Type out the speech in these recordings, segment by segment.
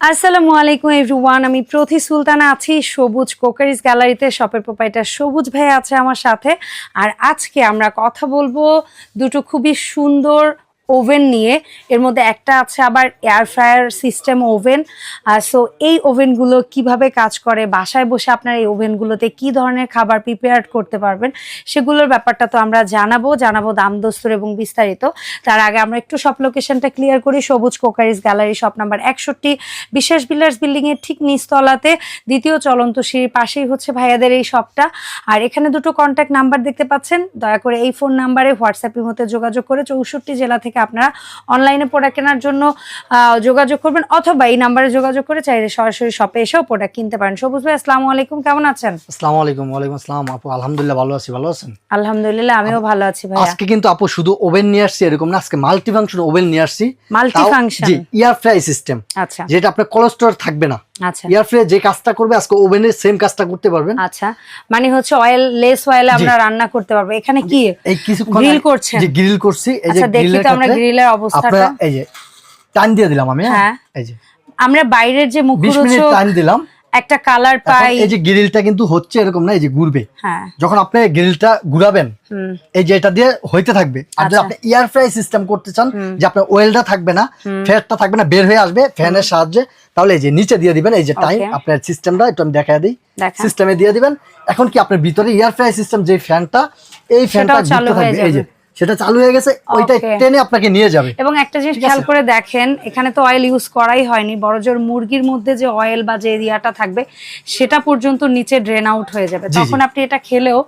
আসসালামু আলাইকুম এভরিওয়ান আমি প্রতি সুলতানা আছি সবুজ কোকারিজ গ্যালারিতে। শপের পোপাইটা সবুজ ভাই আছে আমার সাথে। আর আজকে আমরা কথা বলব দুটো খুবই সুন্দর ওভেন নিয়ে। এর মধ্যে একটা আছে আবার air fryer system oven so এই ওভেনগুলো কীভাবে কাজ করে, বাসায় বসে আপনারা এই ওভেনগুলোতে কি ধরনের খাবার প্রিপেয়ার করতে পারবেন, সেগুলোর ব্যাপারটা তো আমরা জানাব জানাব দাম, দস্তুর এবং বিস্তারিত। তার আগে আমরা একটু সব লোকেশনটা ক্লিয়ার করি, সবুজ কোকারিজ গ্যালারি শপ নাম্বার একষট্টি বিশেষ বিলার্স বিল্ডিং এর ঠিক নিচতলাতে। দ্বিতীয় চলন্ত সিঁড়ির পাশেই হচ্ছে ভাইয়াদের এই শপটা আর এখানে দুটো কন্ট্যাক্ট নাম্বার দেখতে পাচ্ছেন, দয়া করে এই ফোন নাম্বারে হোয়াটসঅ্যাপের মধ্যে যোগাযোগ করে চৌষট্টি জেলা থেকে আপনারা অনলাইনে প্রোডাক্ট কেনার জন্য যোগাযোগ করবেন অথবা এই নাম্বারে যোগাযোগ করে চাইলে সরাসরি শপে এসেও প্রোডাক্ট কিনতে পারেন। সবুজ ভাই আসসালামু আলাইকুম কেমন আছেন? আসসালামু আলাইকুম ওয়ালাইকুম আসসালাম। আপু আলহামদুলিল্লাহ ভালো আছি ভালো আছেন? আলহামদুলিল্লাহ আমিও ভালো আছি ভাইয়া। আজকে কিন্তু আপু শুধু ওভেন নিয়ে আসছি এরকম না আজকে মাল্টি ফাংশন ওভেন নিয়ে আসছি। Multi-function? তাও- জি ইয়ার ফ্রাই সিস্টেম আচ্ছা। যেটা আপনার কোলেস্টোর থাকবে না। আচ্ছা। ফ্রাই যে কাজটা করবে আজকে ওভেনের সেম কাজটা করতে পারবেন। আচ্ছা মানে হচ্ছে অয়েল লেস অয়েলে আমরা রান্না করতে পারব। এখানে কি এই কিছু গ্রিল করছে গ্রিল করছি। এই যে আচ্ছা গ্রিলের আমরা গ্রিলের অবস্থাটা। এই যে টান দিয়ে দিলাম আমি হ্যাঁ? হ্যাঁ। এই যে। আমরা বাইরের যে 20 মিনিট মুখরোচক টাইম দিলাম। একটা কালার পাই। এই যে গ্রিলটা কিন্তু হচ্ছে এরকম না এই যে ঘুরবে। হ্যাঁ। যখন আপনি গ্রিলটা ঘুরাবেন এই যে এটা দিয়ে হইতে থাকবে। আর যদি আচ্ছা। আপনি এয়ার ফ্রাই সিস্টেম করতে চান যে আপনার ওয়েলটা থাকবে না ফ্যাটটা থাকবে না বের হয়ে আসবে ফ্যানের সাহায্যে তাহলে এই যে নিচে দিয়ে দিবেন এই যে টাইম আপনার সিস্টেমটা একটু আমি দেখা দিই। সিস্টেমে দিয়ে দিবেন। এখন কি আপনার ভিতরে এয়ার ফ্রাই সিস্টেম যে ফ্যানটা এই ফ্যানটা ঘুরতে হয়ে থাকবে এই যে। সেটা চালু হয়ে গেছে ওইটা টেনে আপনাকে নিয়ে যাবে। এবং একটা জিনিস খেয়াল করে দেখেন এখানে তো অয়েল ইউজ করাই হয়নি বড় জোর মুরগির মধ্যে যে অয়েল বা যে এরিয়াটা থাকবে সেটা পর্যন্ত নিচে ড্রেন আউট হয়ে যাবে। তখন আপনি এটা খেলেও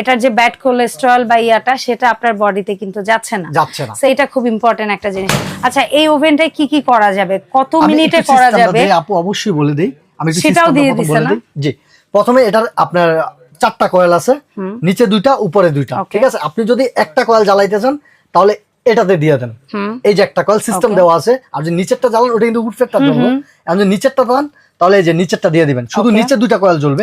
এটার যে ব্যাড কোলেস্টেরল বা ইয়াটা সেটা আপনার বডিতে কিন্তু যাচ্ছে না। যাচ্ছে না। সেইটা খুব ইম্পর্টেন্ট একটা জিনিস। আচ্ছা এই ওভেনটায় কি কি করা যাবে? কত মিনিটে করা যাবে? আপু অবশ্যই বলে দেই। আমি সেটাও দিয়ে না? জি প্রথমে এটার আপনার চারটা কয়েল আছে নিচে দুইটা উপরে দুইটা। ঠিক আছে? আপনি যদি একটা কয়েল জ্বালাইতে চান তাহলে এটাতে দিয়ে দেন। এই যে একটা কয়েল সিস্টেম দেওয়া আছে আর যদি নিচেরটা জ্বালান ওটা কিন্তু উঠফেটটা জ্বলবে আর যদি নিচেরটা দেন তাহলে এই যে নিচেরটা দিয়ে দিবেন। শুধু. নিচে দুইটা কয়েল জ্বলবে।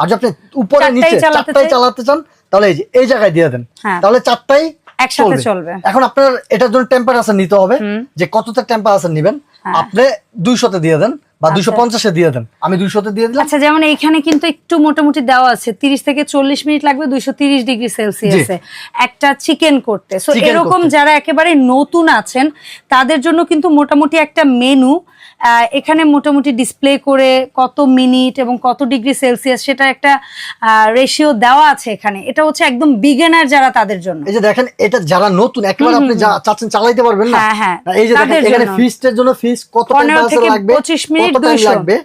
আর যদি আপনি উপরে নিচে চারটাই চালাতে চান তাহলে এই যে এই জায়গায় দিয়ে দেন। হ্যাঁ। তাহলে চারটাই একসাথে চলবে। এখন আপনার এটার জন্য টেম্পারেচার নিতে হবে। যে কতটা টেম্পারেচার নেবেন। আপনি দুইশতে দিয়ে দেন বা দুইশো পঞ্চাশে দিয়ে দেন। আমি দুইশোতে দিয়ে দিলাম। আচ্ছা যেমন এখানে কিন্তু একটু মোটামুটি দেওয়া আছে। তিরিশ থেকে চল্লিশ মিনিট লাগবে দুইশো তিরিশ ডিগ্রি সেলসিয়াসে। একটা চিকেন করতে। সো এরকম যারা একেবারে নতুন আছেন তাদের জন্য কিন্তু মোটামুটি একটা মেনু। এখানে মোটামুটি ডিসপ্লে করে কত মিনিট এবং কত ডিগ্রি সেলসিয়াস সেটা একটা রেশিও দেওয়া আছে এখানে। এটা হচ্ছে একদম বিগিনার যারা তাদের জন্য। এই যে দেখেন এটা যারা নতুন একবার আপনি যা চাচ্ছেন চালাইতে পারবেন না। হ্যাঁ, হ্যাঁ, এই যে দেখেন এখানে। ফিস্টের জন্য ফিস কত টাইম লাগবে? 25 মিনিট, কত 200 লাগবে?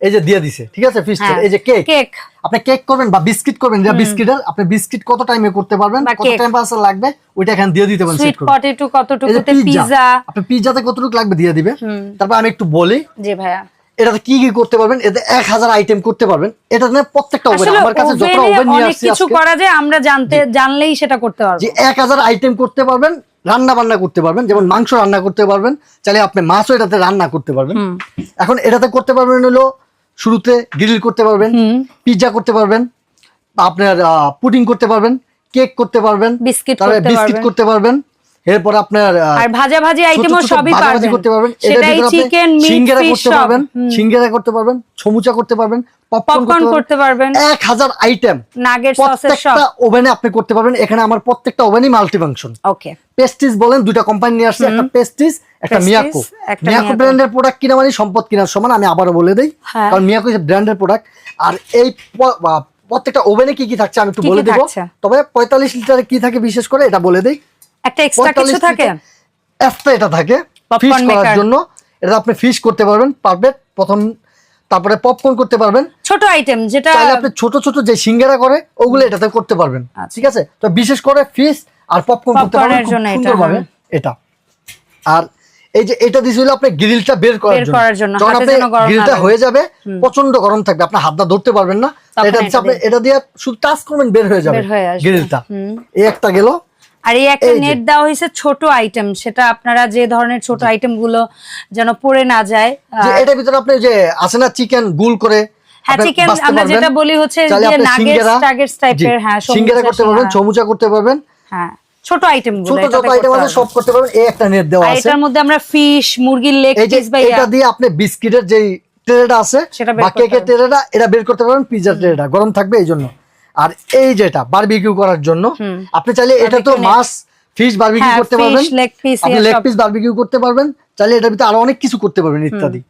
এই যে দিয়ে দিছে ঠিক আছে? ফিস্টের হ্যাঁ, এই যে কেক কেক আপনি কেক করবেন বা বিস্কিট করবেন যা বিস্কিটের আপনি বিস্কিট কত টাইমে করতে পারবেন কত cake। টেম্পারেচার লাগবে ওইটা এখানে দিয়ে দিতে পারেন সুইট পটেটো কতটুকুতে পিজা আপনি পিৎজাতে কতটুকু লাগবে দিয়ে দিবে? তারপর আমি একটু বলি জি ভাইয়া। এটাতে কি কি করতে পারবেন এতে এক হাজার আইটেম করতে পারবেন। এটা নিয়ে প্রত্যেকটা ওভেন আমার কাছে যত ওভেনে নিয়ে আসছি কিছু করা যায় আমরা জানতে জানলেই সেটা করতে পারব। যে এক হাজার আইটেম করতে পারবেন রান্না বান্না করতে পারবেন যেমন মাংস রান্না করতে পারবেন চাইলে আপনি মাছও এটাতে রান্না করতে পারবেন। এখন এটাতে করতে পারবেন হলো শুরুতে গ্রিল করতে পারবেন পিজা পিৎজা করতে পারবেন আপনার পুডিং করতে পারবেন কেক করতে পারবেন বিস্কিট করতে পারবেন। এরপর আপনার আর ভাজা ভাজি আইটেমও সবই পারবেন। করতে পারবেন। সেটাই চিকেন মিট সিঙ্গারা করতে পারবেন সিঙ্গারা করতে পারবেন ছমুচা করতে পারবেন পপকর্ন করতে পারবেন। এক হাজার আইটেম নাগেট সসের সব প্রত্যেকটা ওভেনে আপনি করতে পারবেন। এখানে আমার প্রত্যেকটা ওভেনই মাল্টি ফাংশন ওকে পেস্টিস বলেন দুইটা কোম্পানি নিয়ে আসছে একটা পেস্টিস একটা মিয়াকো। মিয়াকো ব্র্যান্ডের প্রোডাক্ট কিনা মানে সম্পদ কিনার সমান আমি আবারও বলে দেই। হ্যাঁ। কারণ মিয়াকো ব্র্যান্ডের প্রোডাক্ট আর এই প্রত্যেকটা ওভেনে কি কি থাকছে আমি একটু বলে দেবো। তবে পঁয়তাল্লিশ লিটারে কি থাকে বিশেষ করে এটা বলে দেই। একটা এক্সট্রা কিছু থাকে? এক্সট্রা এটা থাকে ফিশ করার জন্য। এটা আপনি ফিশ করতে পারবেন পারফেক্ট প্রথম তারপরে পপকর্ন করতে পারবেন। ছোট আইটেম যেটা চাইলে আপনি ছোট ছোট যে সিঙ্গারা করে ওগুলো এটাতে করতে পারবেন। আচ্ছা। ঠিক আছে? তো বিশেষ করে ফিশ আর পপকর্ন করতে পারবেন এটা, আর এই যে এটা দিছিল আপনি গ্রিলটা বের করার জন্য। যখন আপনি গ্রিলটা হয়ে যাবে প্রচণ্ড গরম থাকবে আপনি হাতটা ধরতে পারবেন না। এটা আপনি এটা দিয়ে শুধু টাচ করবেন বের হয়ে যাবে গ্রিলটা এই একটা গেল। আর এই একটা নেট দেওয়া হয়েছে ছোট আইটেম সেটা আপনারা যে ধরনের ছোট আইটেমগুলো যেন পড়ে না যায় এটার ভিতরে আপনি যে আছে না চিকেন গুল করে হ্যাঁ চিকেন আমরা যেটা বলি হচ্ছে যে নাগেটস টাগেটস টাইপের হ্যাঁ সিঙ্গারা করতে পারবেন। চমুচা করতে পারবেন। হ্যাঁ ছোট আইটেম ছোট যত আইটেম আছে সব করতে পারবেন এই একটা নেট দেওয়া আছে। এটার মধ্যে আমরা ফিশ মুরগির লেগ পিস বা এটা দিয়ে আপনি বিস্কিটের যে ট্রেটা আছে বা কেকের ট্রেটা এটা বের করতে পারবেন পিজার ট্রেটা গরম থাকবে এই জন্য আর এই যেটা বারবিকিউ করার জন্য আপনি চাইলে এটা তো। মাছ ফিশ বারবিকিউ করতে পারবেন। আপনি লেগ পিস বারবিকিউ করতে পারবেন। চাইলে এটার ভিতরে আরও অনেক কিছু করতে পারবেন ইত্যাদি।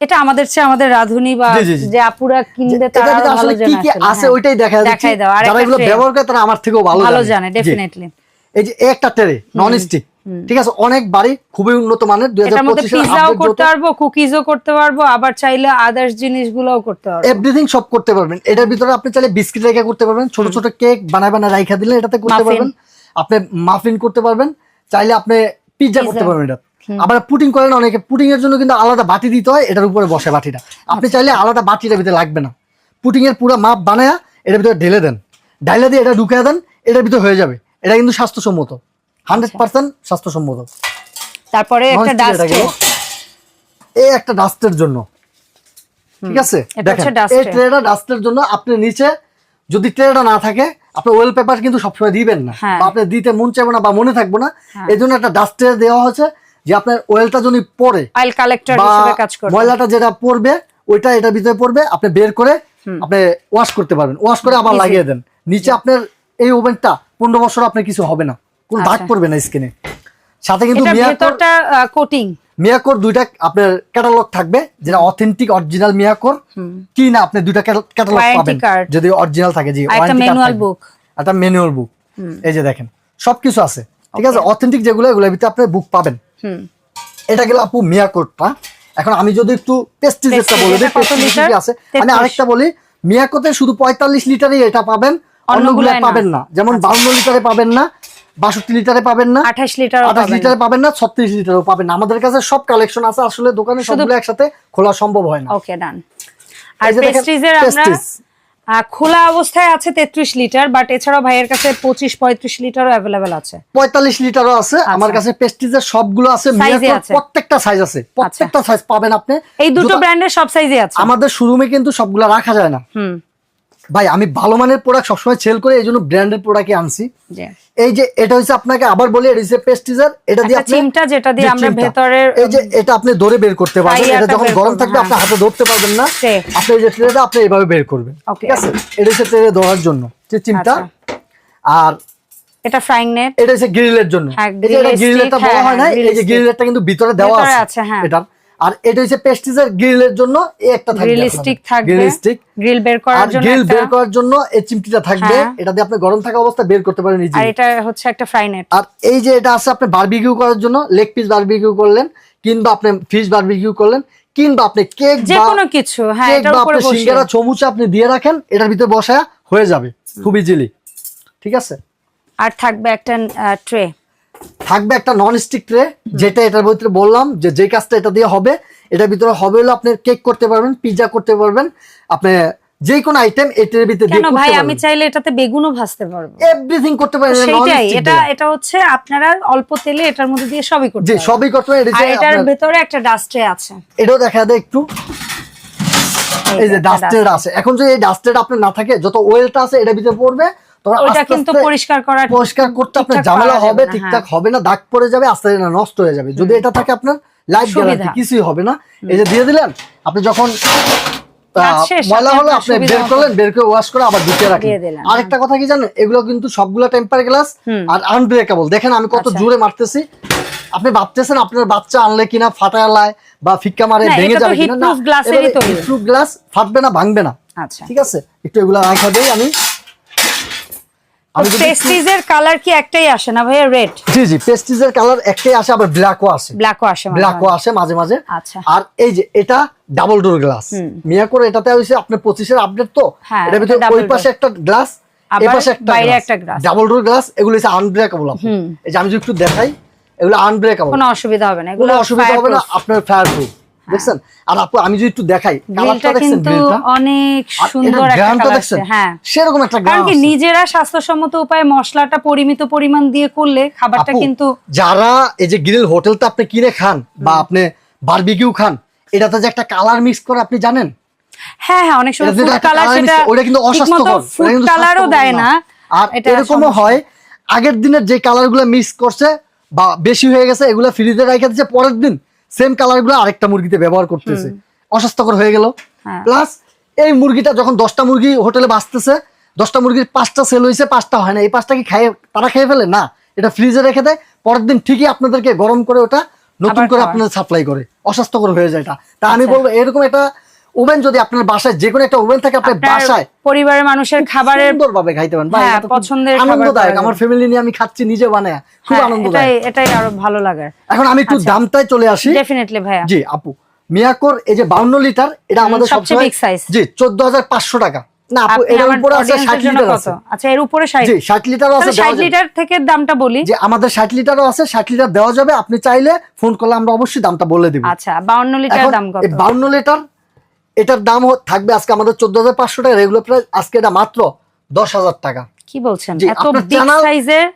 এটা আমাদের চেয়ে আমাদের রাধুনি বা। যে আপুরা কিনবে তারা ভালো আসলে কি জানে কি আছে হ্যাঁ। ওইটাই দেখা দেখাই দাও। আর যারা এগুলো ব্যবহার করে তারা আমার থেকেও ভালো জানে। জানে ডেফিনেটলি এই যে একটা ট্রে নন স্টিক ঠিক আছে অনেক বাড়ি খুবই উন্নত মানের দুই হাজার পিজাও করতে পারব কুকিজও করতে পারব আবার চাইলে আদার্স জিনিসগুলোও করতে পারব। এভরিথিং সব করতে পারবেন। এটার ভিতরে আপনি চাইলে বিস্কিট রেখে করতে পারবেন ছোট ছোট কেক বানায় বানায় রাইখা দিলে এটাতে করতে পারবেন। আপনি মাফিন করতে পারবেন চাইলে আপনি Pizza। করতে পারবেন এটা। আবার পুটিং করেন অনেকে পুটিং এর জন্য কিন্তু আলাদা বাটি দিতে হয় এটার উপরে বসে বাটিটা। আপনি চাইলে আলাদা বাটিটার ভিতরে লাগবে না। পুটিং এর পুরো মাপ বানায়া এটার ভিতরে ঢেলে দেন। ঢাইলে দিয়ে এটা ঢুকিয়ে দেন এটার ভিতরে হয়ে যাবে। এটা কিন্তু স্বাস্থ্যসম্মত। হান্ড্রেড পার্সেন্ট স্বাস্থ্যসম্মত। তারপরে একটা এটা। এই একটা ডাস্টের জন্য। ঠিক আছে? দেখেন এই ট্রেটা ডাস্টের জন্য আপনি নিচে যদি ট্রেটা না থাকে আপনি ওয়েল পেপার কিন্তু সবসময় দিবেন না। হ্যাঁ। বা আপনি দিতে মন চাইবে না বা মনে থাকবে না। এই জন্য একটা ডাস্ট ট্রে দেওয়া হয়েছে যে আপনার ওয়েলটা যদি পড়ে অয়েল কালেক্টর হিসেবে কাজ করবে। ময়লাটা যেটা পড়বে ওইটা এটার ভিতরে পড়বে আপনি বের করে আপনি ওয়াশ করতে পারবেন। ওয়াশ করে আবার লাগিয়ে দেন। নিচে আপনার এই ওভেনটা পনেরো বছর আপনার কিছু হবে না। কোনো দাগ আচ্ছা। পড়বে না স্কিনে সাথে কিন্তু ভেতরটা কোটিং মিয়াকোর দুইটা আপনার ক্যাটালগ থাকবে যেটা অথেন্টিক অরিজিনাল মিয়াকোর কি না আপনি দুইটা ক্যাটালগ পাবেন। যদি অরিজিনাল থাকে জি একটা থাকবে। book। একটা ম্যানুয়াল বুক এই যে দেখেন সবকিছু আছে। ঠিক আছে অথেন্টিক যেগুলো এগুলোর ভিতরে আপনি বুক পাবেন। হুম। এটা গেল আপু মিয়াকোরটা এখন আমি যদি একটু Prestige, বলে দিই লিটার? আছে? আমি 33 আরেকটা বলি মিয়াকোতে শুধু পঁয়তাল্লিশ লিটারই এটা পাবেন অন্যগুলো পাবেন না। যেমন বাউন্ন লিটারে পাবেন না বাষট্টি লিটারে পাবেন না আঠাশ লিটার আঠাশ লিটারে পাবেন না ছত্রিশ লিটারও পাবেন আমাদের কাছে সব কালেকশন আছে আসলে দোকানে সবগুলো একসাথে খোলা সম্ভব হয় না। ওকে ডান আর পেস্ট্রিজের আমরা খোলা অবস্থায় আছে তেত্রিশ লিটার বাট এছাড়াও ভাইয়ের কাছে পঁচিশ পঁয়ত্রিশ লিটারও অ্যাভেলেবেল আছে। পঁয়তাল্লিশ লিটারও আছে। আমার কাছে পেস্টিজের সবগুলো আছে আচ্ছা। আচ্ছা। প্রত্যেকটা সাইজ আছে। প্রত্যেকটা সাইজ পাবেন আপনি। এই দুটো ব্র্যান্ডের সব সাইজে আছে। আমাদের শোরুমে কিন্তু সবগুলা রাখা যায় না। ভাই আমি ভালো মানের প্রোডাক্ট সবসময় সেল করে এই জন্য ব্র্যান্ডের প্রোডাক্টই আনছি। এই যে এটা হচ্ছে আপনাকে আবার বলি এটা হচ্ছে পেস্টিজার এটা দিয়ে আপনি চিমটা যেটা দিয়ে আমরা। ভেতরের এই যে এটা আপনি ধরে বের করতে পারবেন এটা যখন গরম থাকবে আপনি হ্যাঁ। হাতে ধরতে পারবেন না আপনি এই যে ট্রেটা আপনি এভাবে বের করবেন ঠিক আছে এটা হচ্ছে ট্রে ধরার জন্য যে চিমটা আচ্ছা। আর এটা ফ্রাইং নেট এটা হচ্ছে গ্রিলের জন্য হ্যাঁ, এই যে এটা গ্রিলেরটা বলা হ্যাঁ, না হ্যাঁ, এই যে। গ্রিলেরটা কিন্তু ভিতরে দেওয়া আছে হ্যাঁ। এটা আর এটা হচ্ছে পেস্টিজের গ্রিলের জন্য এই একটা থাকবে গ্রিল স্টিক থাকবে। Grill stick. গ্রিল বের করার জন্য গ্রিল বের করার জন্য এই চিমটিটা থাকবে। হ্যাঁ। এটা দিয়ে আপনি গরম থাকা অবস্থায় বের করতে পারেন আর এটা হচ্ছে একটা ফ্রাই নেট আর এই যে এটা আছে আপনি বারবিকিউ করার জন্য লেগ পিস বারবিকিউ করলেন কিংবা আপনি ফিশ বারবিকিউ করলেন কিংবা আপনি কেক যে কোনো কিছু হ্যাঁ এটার উপরে আপনি বসে সিঙ্গারা চমুচা আপনি দিয়ে রাখেন এটার ভিতরে বসা হয়ে যাবে খুব ইজিলি ঠিক আছে? আর থাকবে একটা ট্রে থাকবে একটা নন স্টিক ট্রে যেটা এটার ভিতরে বললাম যে যে কাজটা এটা দিয়ে হবে এটার ভিতরে হবে হলো আপনি কেক করতে পারবেন পিৎজা করতে পারবেন আপনি যে কোনো আইটেম এটার ভিতরে দিয়ে কেন ভাই আমি চাইলে এটাতে বেগুনও ভাজতে পারব। এভরিথিং করতে পারেন এটা সেইটাই এটা এটা হচ্ছে আপনারা অল্প তেলে এটার মধ্যে দিয়ে সবই করতে জি সবই করতে পারেন এটা আর এটার ভেতরে একটা ডাস্টে আছে। এটাও দেখা দেয় একটু। এই যে ডাস্টেড আছে। এখন যদি এই ডাস্টেড আপনার না থাকে যত ওয়েলটা আছে এটার ভিতরে পড়বে তখন ওইটা কিন্তু পরিষ্কার করার পরিষ্কার করতে আপনার ঝামেলা হবে ঠিকঠাক। হবে না দাগ পড়ে যাবে আস্তে আস্তে না নষ্ট হয়ে যাবে। যদি এটা থাকে আপনার লাইফ গ্যারান্টি কিছুই হবে না। এই যে দিয়ে দিলেন আপনি যখন কাজ আহ, শেষ, ময়লা হলো আপনি বের করলেন বের করে ওয়াশ করে আবার ঢুকিয়ে রাখলেন। আরেকটা কথা কি জানেন এগুলো কিন্তু সবগুলো টেম্পার গ্লাস আর আনব্রেকেবল দেখেন আমি কত আচ্ছা। জোরে মারতেছি। আপনি ভাবতেছেন আপনার বাচ্চা আনলে কিনা ফাটালায় বা ফিক্কা মারে ভেঙে যাবে কিনা? না গ্লাস ফাটবে না ভাঙবে না। আচ্ছা। ঠিক আছে? একটু এগুলো রাখা দেই আমি। পেস্টিজের কালার কি একটাই আসে না ভাইয়া? রেড জি জি পেস্টিজের কালার একটাই আসে আবার ব্ল্যাকও আসে। ব্ল্যাকও আসে ব্ল্যাকও। আসে মাঝে মাঝে। আচ্ছা। আর এই যে এটা ডাবল ডোর গ্লাস মিয়া করে এটাতে হইছে আপনার পঁচিশের আপডেট তো? হ্যাঁ, ভিতরে ওই পাশে একটা গ্লাস এই পাশে একটা বাইরে একটা glass। ডাবল ডোর গ্লাস এগুলো হচ্ছে আনব্রেকেবল এই যে আমি যদি একটু দেখাই এগুলো আনব্রেকেবল কোনো অসুবিধা হবে না এগুলো কোনো অসুবিধা হবে না আপনার ফায়ার প্রুফ দেখছেন? আর আপু আমি যদি একটু দেখাই কালারটা দেখছেন গ্রিলটা অনেক সুন্দর একটা কালার দেখছেন? হ্যাঁ। সেরকম একটা গ্রাম কারণ কি নিজেরা স্বাস্থ্যসম্মত উপায়ে মশলাটা পরিমিত পরিমাণ দিয়ে করলে খাবারটা কিন্তু যারা এই যে গ্রিল হোটেলটা আপনি কিনে খান বা আপনি বারবিকিউ খান এটাতে যে একটা কালার মিক্স করে আপনি জানেন? হ্যাঁ হ্যাঁ অনেক সময় ফুড কালার সেটা ওটা কিন্তু অস্বাস্থ্যকর। ফুড কালারও দেয় না। আর এটা এরকমও হয় আগের দিনের যে কালারগুলো মিক্স করছে বা বেশি হয়ে গেছে এগুলো ফ্রিজে রেখে দিচ্ছে পরের দিন সেম কালারগুলো আরেকটা মুরগিতে ব্যবহার করতেছে। অস্বাস্থ্যকর হয়ে গেল। হ্যাঁ। প্লাস এই মুরগিটা যখন দশটা মুরগি হোটেলে বাঁচতেছে দশটা মুরগির পাঁচটা সেল হয়েছে পাঁচটা হয় না। এই পাঁচটা কি খায় তারা খেয়ে ফেলে? না। এটা ফ্রিজে রেখে দেয়। পরের দিন ঠিকই আপনাদেরকে গরম করে ওটা নতুন করে আপনাদের সাপ্লাই করে। অস্বাস্থ্যকর হয়ে যায় এটা। তা আমি আচ্ছা। বলব এরকম একটা ওভেন যদি আপনার বাসায় যে কোনো একটা ওভেন থাকে আপনার বাসায় পরিবারের মানুষের খাবারের সুন্দর ভাবে খাইতে পারেন। ভাই, হ্যাঁ, পছন্দের আনন্দদায়ক। আমার ফ্যামিলি নিয়ে আমি খাচ্ছি নিজে বানায়। খুব হ্যাঁ, আনন্দদায়ক। এটাই এটাই আরও ভালো লাগে। এখন আমি একটু আচ্ছা। দামটাই চলে আসি। ডেফিনেটলি ভাইয়া। জি আপু। মিয়াকোর এই যে বাউন্ন লিটার এটা আমাদের সবচেয়ে big size। জি চোদ্দ হাজার পাঁচশো টাকা। না আপু আমার উপরে আছে audience ষাট এর জন্য লিটার আছে। আচ্ছা এর উপরে 60 জি ষাট লিটারও আছে তাহলে 60 লিটার থেকে দামটা বলি। যে আমাদের ষাট লিটারও আছে ষাট লিটার দেওয়া যাবে। আপনি চাইলে ফোন করলে আমরা অবশ্যই দামটা বলে দিব। আচ্ছা 52 লিটার দাম কত? এই বাউন্ন লিটার এটার দাম থাকবে আজকে আমাদের চোদ্দ হাজার পাঁচশো টাকা। রেগুলার প্রাইস আজকে এটা মাত্র দশ হাজার টাকা। কি বলছেন? এত বিগ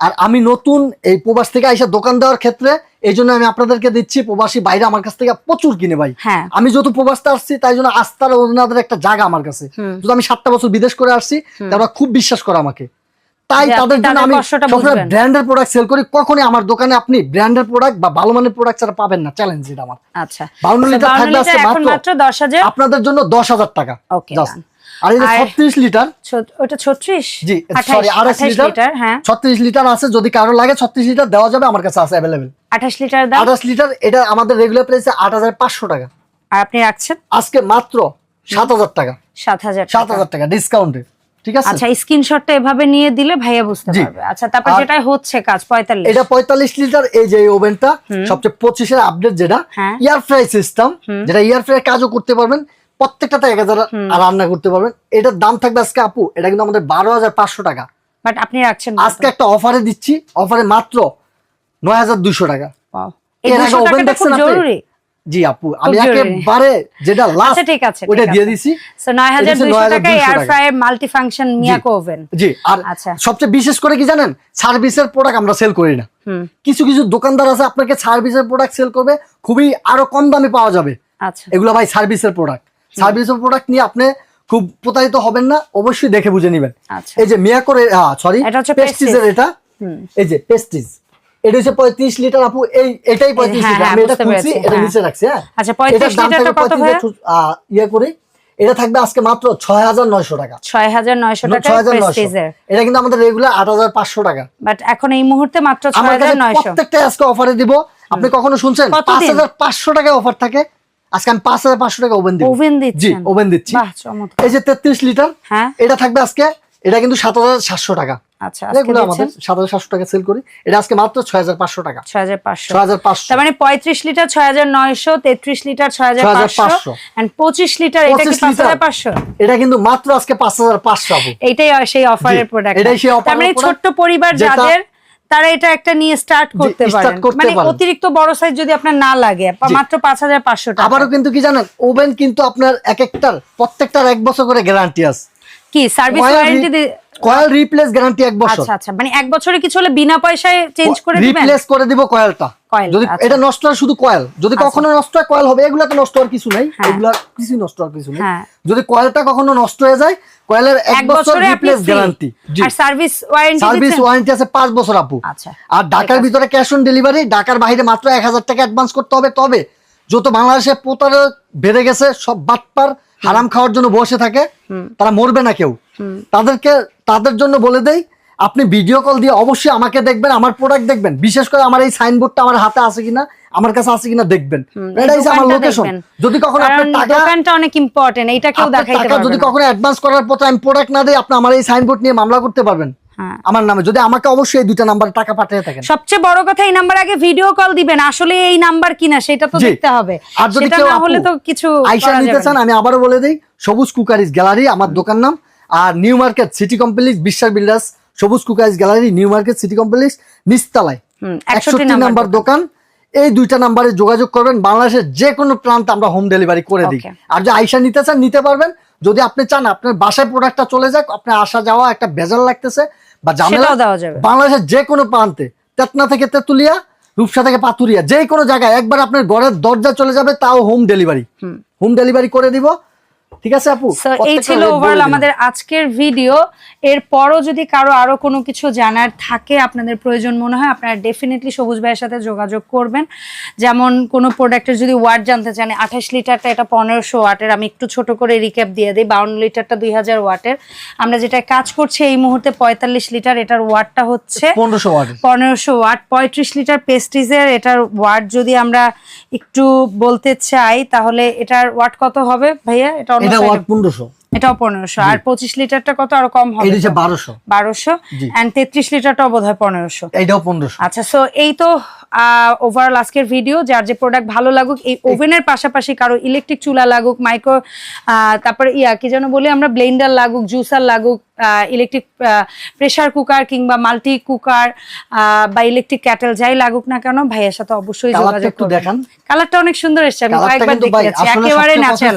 আর আমি নতুন এই প্রবাস থেকে আইসা দোকান দেওয়ার ক্ষেত্রে এই জন্য আমি আপনাদেরকে দিচ্ছি প্রবাসী বাইরে আমার কাছ থেকে প্রচুর কিনে ভাই। হ্যাঁ। আমি যত প্রবাসতে আসছি তাই জন্য আস্থার ওনাদের একটা জায়গা আমার কাছে। যদি আমি সাতটা বছর বিদেশ করে আসছি তারা খুব বিশ্বাস করে আমাকে। তাই তাদের জন্য আমি সবসময় ব্র্যান্ডের প্রোডাক্ট সেল করি। কখনই আমার দোকানে আপনি ব্র্যান্ডের প্রোডাক্ট বা ভালো মানের প্রোডাক্ট ছাড়া পাবেন না। চ্যালেঞ্জ এটা আমার। আচ্ছা। 52 লিটার থাকবে আজকে মাত্র মাত্র 10000 আপনাদের জন্য দশ হাজার টাকা। Okay, Just। done. আর এই যে আর- ছত্রিশ লিটার ওটা 36 জি সরি 28 লিটার হ্যাঁ। ছত্রিশ লিটার আছে যদি কারও লাগে ছত্রিশ লিটার দেওয়া যাবে আমার কাছে আছে অ্যাভেলেবেল 28 লিটার দাম? আঠাশ লিটার এটা আমাদের রেগুলার প্রাইস আট হাজার পাঁচশো টাকা। আর আপনি রাখছেন? আজকে মাত্র সাত হাজার টাকা। 7000 সাত টাকা। হাজার টাকা ডিসকাউন্টে ঠিক আছে? আচ্ছা স্ক্রিনশটটা এভাবে নিয়ে দিলে ভাইয়া বুঝতে পারবে। আচ্ছা তারপর যেটা হচ্ছে কাজ 45 এটা পঁয়তাল্লিশ লিটার এই যে ওভেনটা সবচেয়ে পঁচিশের আপডেট যেটা হ্যাঁ। ইয়ার ফ্রাই সিস্টেম যেটা ইয়ার ফ্রাই কাজও করতে পারবেন প্রত্যেকটাতে এক হাজার রান্না করতে পারবেন। এটার দাম থাকবে আজকে আপু এটা কিন্তু আমাদের বারো হাজার পাঁচশো টাকা। বাট আপনি রাখছেন আজকে একটা অফারে দিচ্ছি অফারে মাত্র নয় হাজার দুশো টাকা। এই এর আগে 200 oven টাকাটা খুব দেখছেন আপনি? জি আপু আমি। একেবারে যেটা লাস্ট আচ্ছা ঠিক আছে ওটা দিয়ে। দিছি। সো 9200 টাকা air fryer multi function Miyako oven জি। আর আচ্ছা। সবচেয়ে বিশেষ করে কি জানেন? সার্ভিসের প্রোডাক্ট আমরা সেল করি না। কিছু কিছু দোকানদার আছে আপনাকে সার্ভিসের প্রোডাক্ট সেল করবে খুবই আরও কম দামে পাওয়া যাবে। আচ্ছা। এগুলো ভাই সার্ভিসের প্রোডাক্ট সার্ভিসের প্রোডাক্ট নিয়ে আপনি খুব প্রতারিত হবেন না অবশ্যই দেখে বুঝে নেবেন। আচ্ছা। এই যে মিয়াকোর সরি এটা হচ্ছে পেস্টিজের এটা। এই যে পেস্টিজ এটা হচ্ছে পঁয়ত্রিশ লিটার আপু এই এটাই পঁয়ত্রিশ লিটার। আমি এটা বুঝতে এটা হ্যাঁ। নিচে রাখছি হ্যাঁ? আচ্ছা, 35 লিটারটা থাকবে কত 35 ভাইয়া? চু- আহ, ইয়ে করে। এটা থাকবে আজকে মাত্র ছয় হাজার নয়শো টাকা 6900 টাকা প্রেস্টিজের এটা কিন্তু আমাদের রেগুলার টাকা। বাট এখন এই মুহূর্তে মাত্র 6900 প্রত্যেকটা আজকে অফারে দিব। আপনি কখনো শুনছেন? কতদিন? পাঁচ হাজার পাঁচশো টাকা অফার থাকে। আজকে আমি পাঁচ হাজার পাঁচশো টাকা ওভেন দিব ওভেন জি ওভেন দিচ্ছি। বাহ চমৎকার। এই যে তেত্রিশ লিটার হ্যাঁ। এটা থাকবে আজকে এটা কিন্তু সাত হাজার সাতশো টাকা। আচ্ছা এগুলো আমাদের সাত হাজার সাতশো টাকা সেল করি। এটা আজকে মাত্র ছয় হাজার পাঁচশো টাকা। 6500 ছয় হাজার পাঁচশো। মানে 35 লিটার 6900 33 লিটার 6500 6500 এন্ড 25 লিটার এটা কি 25 লিটার। 5500 এটা কিন্তু মাত্র আজকে পাঁচ হাজার পাঁচশো আপু সেই অফারের প্রোডাক্ট এটাই সেই offer মানে ছোট্ট পরিবার যাদের তারা এটা একটা নিয়ে স্টার্ট করতে পারেন। মানে অতিরিক্ত বড় সাইজ যদি আপনার না লাগে। মাত্র 5500 টাকা। আবারও কিন্তু কি জানেন ওভেন কিন্তু আপনার এক একটার প্রত্যেকটার এক বছর করে গ্যারান্টি আছে। কি service warranty coil replace guarantee এক বছর। আচ্ছা আচ্ছা মানে এক বছরে কিছু হলে বিনা পয়সায় চেঞ্জ করে দিবেন? রিপ্লেস করে দিব কয়েলটা। যদি আচ্ছা। এটা নষ্ট হয় শুধু কয়েল। যদি কখনো নষ্ট হয় কয়েল হবে। এগুলা তো নষ্ট হওয়ার কিছু নাই। হ্যাঁ। এগুলা কিছু নষ্ট হওয়ার কিছু নেই। হ্যাঁ। যদি কয়েলটা কখনো নষ্ট হয়ে যায় কয়েলের এক বছর রিপ্লেস গ্যারান্টি আর সার্ভিস ওয়ারেন্টি সার্ভিস ওয়ারেন্টি আছে পাঁচ বছর আপু। আচ্ছা। আর ঢাকার ভিতরে ক্যাশ অন ডেলিভারি ঢাকার বাইরে মাত্র এক হাজার টাকা অ্যাডভান্স করতে হবে। তবে যত বাংলাদেশে প্রতারক বেড়ে গেছে সব বাটপার হারাম খাওয়ার জন্য বসে থাকে তারা মরবে না কেউ। তাদেরকে তাদের জন্য বলে দেই আপনি ভিডিও কল দিয়ে অবশ্যই আমাকে দেখবেন আমার প্রোডাক্ট দেখবেন। বিশেষ করে আমার এই সাইনবোর্ডটা আমার হাতে আছে কিনা আমার কাছে আছে কিনা দেখবেন। এটা হচ্ছে আমার লোকেশন যদি কখনো আপনার টাকা দোকানটা অনেক ইম্পর্টেন্ট এইটা কেউ দেখাইতে টাকা পারবে যদি কখনো অ্যাডভান্স করার পথে আমি প্রোডাক্ট না দিই আপনি আমার এই সাইনবোর্ড নিয়ে মামলা করতে পারবেন। হ্যাঁ। আমার নামে। যদি আমাকে অবশ্যই এই দুইটা নাম্বার টাকা পাঠিয়ে থাকেন। সবচেয়ে বড় কথা এই নাম্বার আগে ভিডিও কল দিবেন আসলে এই নাম্বার কিনা সেটা তো দেখতে হবে। আর যদি কেউ না হলে তো কিছু আইসা নিতে চান আমি আবারও বলে দিই সবুজ কুকারিজ গ্যালারি আমার দোকান নাম। আর new market city complex Biswas builders Sabuj cookeries gallery new market city complex 61 একষট্টি নাম্বার দোকান। এই দুইটা নাম্বারে যোগাযোগ করবেন। বাংলাদেশের যে কোনো প্রান্তে আমরা হোম ডেলিভারি করে দিই। আর যদি আইসা নিতে চান নিতে পারবেন। যদি আপনি চান আপনার বাসায় প্রোডাক্টটা চলে যাক আপনার আসা যাওয়া একটা বেজাল লাগতেছে বা ঝামেলা বাংলাদেশের যে কোনো প্রান্তে তেতনা থেকে তেতুলিয়া রূপসা থেকে পাতুরিয়া যে কোনো জায়গায় একবার আপনার ঘরের দরজা চলে যাবে তাও হোম ডেলিভারি হোম। ডেলিভারি করে দিব। ঠিক আছে আপু? এই ছিল ওভারঅল আমাদের আজকের ভিডিও এরপরও যদি কারও আরও কোনো কিছু জানার থাকে আপনাদের প্রয়োজন মনে হয় আপনারা ডেফিনেটলি সবুজ ভাইয়ের সাথে যোগাযোগ করবেন। যেমন কোনো প্রোডাক্টের যদি ওয়াট জানতে চান আঠাশ লিটারটা এটা পনেরোশো ওয়াটের আমি একটু ছোট করে রিক্যাপ দিয়ে দিই বাউন্ন লিটারটা দুই হাজার ওয়াটের। আমরা যেটা কাজ করছি এই মুহূর্তে পঁয়তাল্লিশ লিটার এটার ওয়াটটা হচ্ছে পনেরোশো ওয়াট। পনেরোশো ওয়াট। পঁয়ত্রিশ লিটার পেস্টিজের এটার ওয়াট যদি আমরা একটু বলতে চাই তাহলে এটার ওয়াট কত হবে ভাইয়া? এটা অন্য এটা এটাও পনেরোশো। আর পঁচিশ লিটারটা কত? আরও কম হবে এটা হচ্ছে বারোশো। বারোশো। জি। অ্যান্ড তেত্রিশ লিটারটাও বোধ হয় পনেরোশো। এটাও পনেরোশো। আচ্ছা সো এই তো ওভারঅল আজকের ভিডিও যার যে প্রোডাক্ট ভালো লাগুক এই ওভেনের পাশাপাশি কারও ইলেকট্রিক চুলা লাগুক মাইক্রো তারপরে ইয়া কি যেন বলি আমরা ব্লেন্ডার লাগুক জুসার লাগুক ইলেকট্রিক প্রেসার কুকার কিংবা মাল্টি কুকার বা ইলেকট্রিক ক্যাটেল যাই লাগুক না কেন ভাইয়ের সাথে অবশ্যই যোগাযোগ দেখান। কালারটা অনেক সুন্দর এসেছে আমি কয়েকবার দেখেছি একেবারে ন্যাচারাল?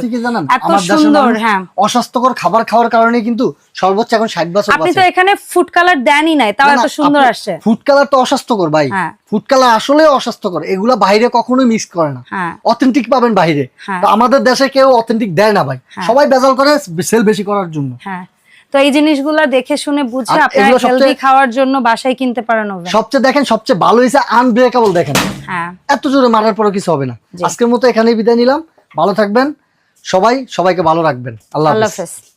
এত সুন্দর হ্যাঁ। অস্বাস্থ্যকর খাবার খাওয়ার কারণে কিন্তু সর্বোচ্চ এখন ষাট বছর আপনি তো এখানে ফুড কালার দেনই নাই তাও এত সুন্দর আসছে। ফুড কালার তো অস্বাস্থ্যকর ভাই। হ্যাঁ। ফুড কালার আসলে অস্বাস্থ্যকর। এগুলা বাইরে কখনোই মিক্স করে না। হ্যাঁ। অথেন্টিক পাবেন বাইরে। হ্যাঁ। তো আমাদের দেশে কেউ অথেন্টিক দেয় না ভাই। সবাই বেজাল করে সেল বেশি করার জন্য। হ্যাঁ। তো এই জিনিসগুলো দেখে শুনে বুঝে আপনারা সবচেয়ে- হেলদি খাওয়ার জন্য বাসায় কিনতে পারেন সবচেয়ে দেখেন সবচেয়ে ভালো হয়েছে আনব্রেকেবল দেখেন। হ্যাঁ। এত জোরে মারার পরও কিছু হবে না। আজকের মতো এখানেই বিদায় নিলাম। ভালো থাকবেন। সবাই সবাইকে ভালো রাখবেন। আল্লাহ হাফেজ।